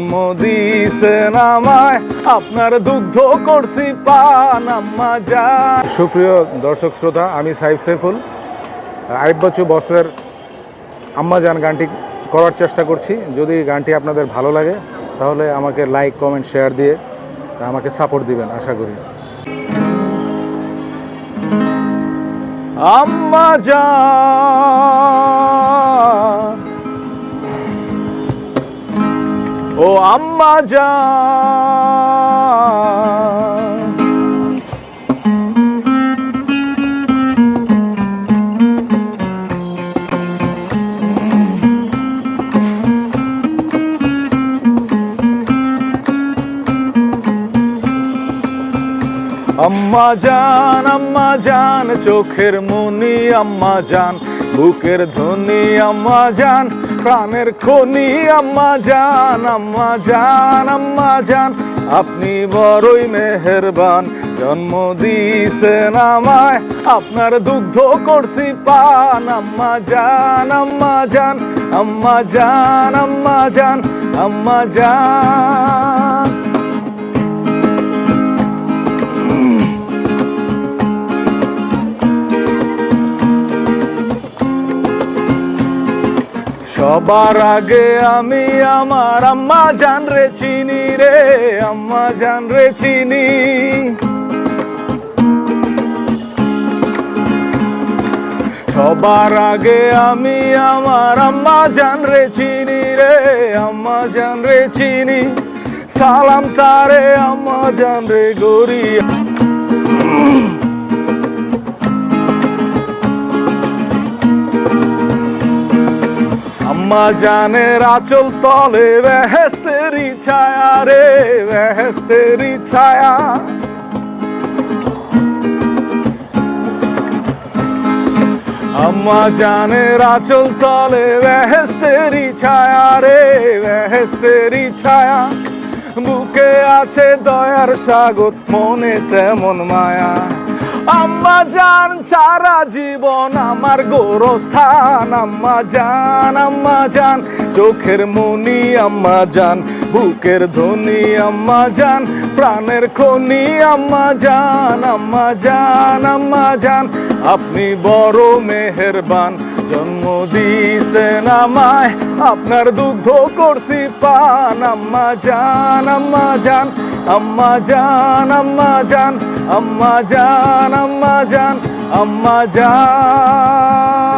জন্ম দিয়েছেন আমায় আপনার দুগ্ধ করছি পান আম্মা জান সুপ্রিয় দর্শক শ্রোতা আমি সাইফ সাইফুল। আইব বছর বছরের আম্মা জান গানটি করার চেষ্টা করছি। যদি গানটি আপনাদের ভালো লাগে তাহলে আমাকে লাইক কমেন্ট শেয়ার দিয়ে আমাকে সাপোর্ট দিবেন আশা করি। আম্মা জান ও আম্মা জান। আম্মা জান আম্মা জান, চোখের মনি আম্মা জান, বুকের ধ্বনি আম্মা জান প্রাণের খনি, আম্মা জান আম্মা জান আম্মা জান। আপনি বড়ই মেহেরবান, জন্ম দিয়েছেন আমায়। আপনার দুগ্ধ করছি পান, আম্মা জান আম্মা জান আম্মা জান আম্মা জান আম্মা জান। সবার আগে আমি আমার আম্মা জান রে চিনি রে, আম্মা জান রে চিনি। সবার আগে আমি আমার আম্মা জান রে চিনি রে, আম্মা জান রে চিনি। সালাম তারে, আম্মা জান রে গরিয়া আম্মা আচল তলে বেহেস্তেরি ছায়া রে, বেহেস্তেরি ছায়া। আম্মা জানের আচল তলে বেহেস্তেরি ছায়া রে, বেহেস্তেরি ছায়া। বুকে আছে দয়ার সাগর, মনে তেমন মায়া। আম্মা জান সারা জীবন আমার গোরস্থান। আম্মা জান আম্মা জান চোখের মনি আম্মা জান বুকের ধ্বনি আম্মা জান প্রাণের খনি আম্মা জান আম্মা জান আম্মা জান আপনি বড় মেহেরবান, জন্ম দিয়েছেন আমায়। আপনার দুগ্ধ করছি পান, আম্মা জান আম্মা জান আম্মা জান আম্মা জান আম্মা জান আম্মা জান আম্মা জান